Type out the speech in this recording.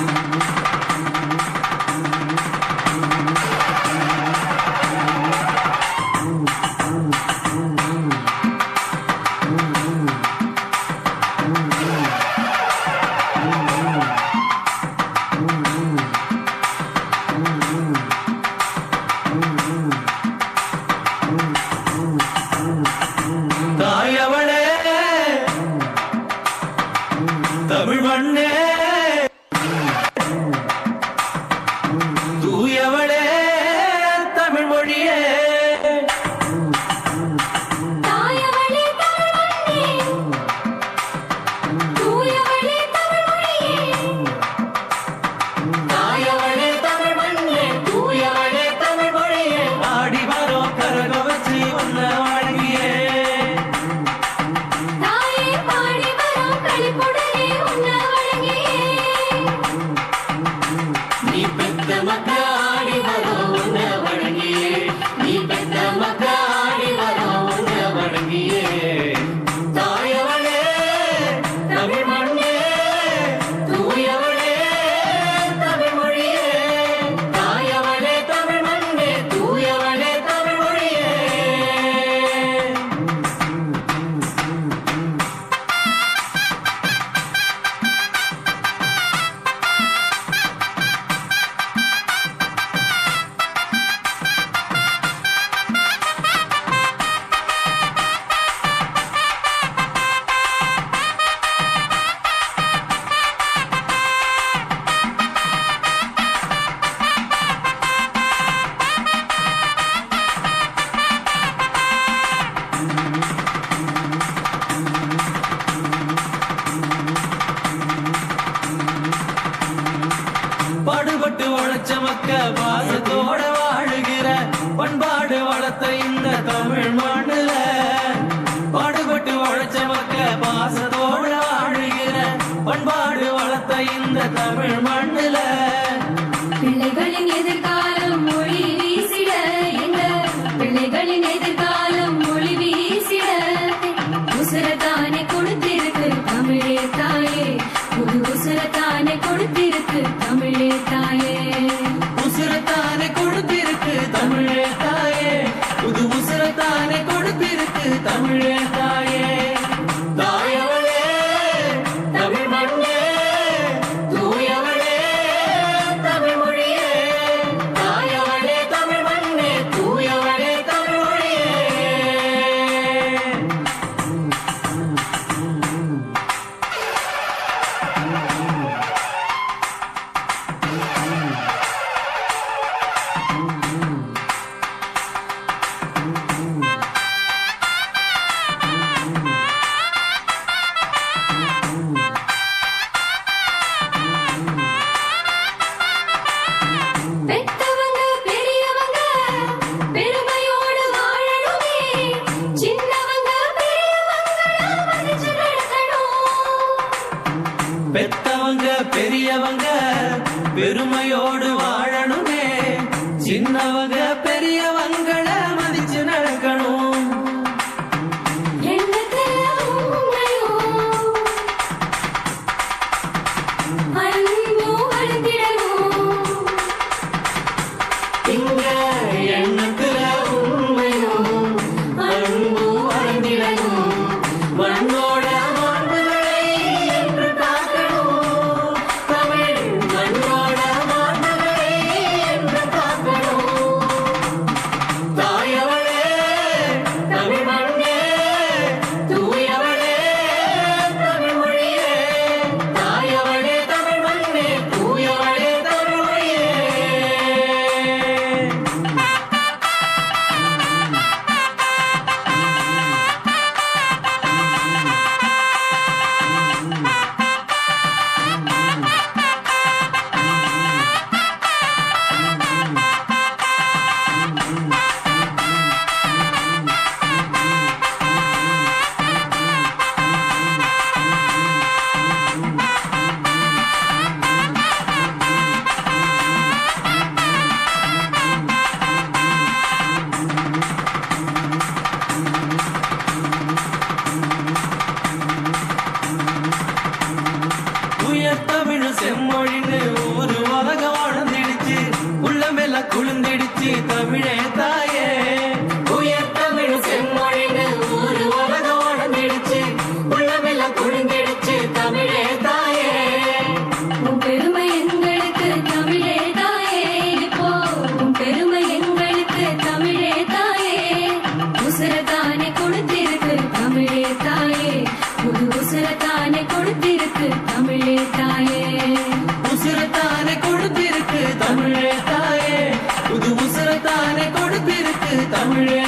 Ooh. Mm -hmm. மக்க வாசத்தோட வாழுகிற பண்பாடு வளர்த்த இந்த தமிழ் மண்ணுல. பாடுபட்டு உழைச்ச மக்க பாசத்தோட வாழுகிற பண்பாடு வளர்த்த இந்த தமிழ் மண்ணுல. பிள்ளைகளின் எதிர்காலம் மொழி வீசிட எங்க? பிள்ளைகளின் எதிர்காலம் மொழி வீசிட. உசுரத்தானே கொடுத்திருக்கு தமிழே தாயே. பட்டவங்க பெரியவங்க பெருமையோடு வாழணுமே. சின்னவங்க பெரியவங்களை மதிச்சு நடக்கணும். இங்க எண்ணத்துல உண்மையும் அன்பும் வளர்ந்திடணும் மண்ணோ தமிழே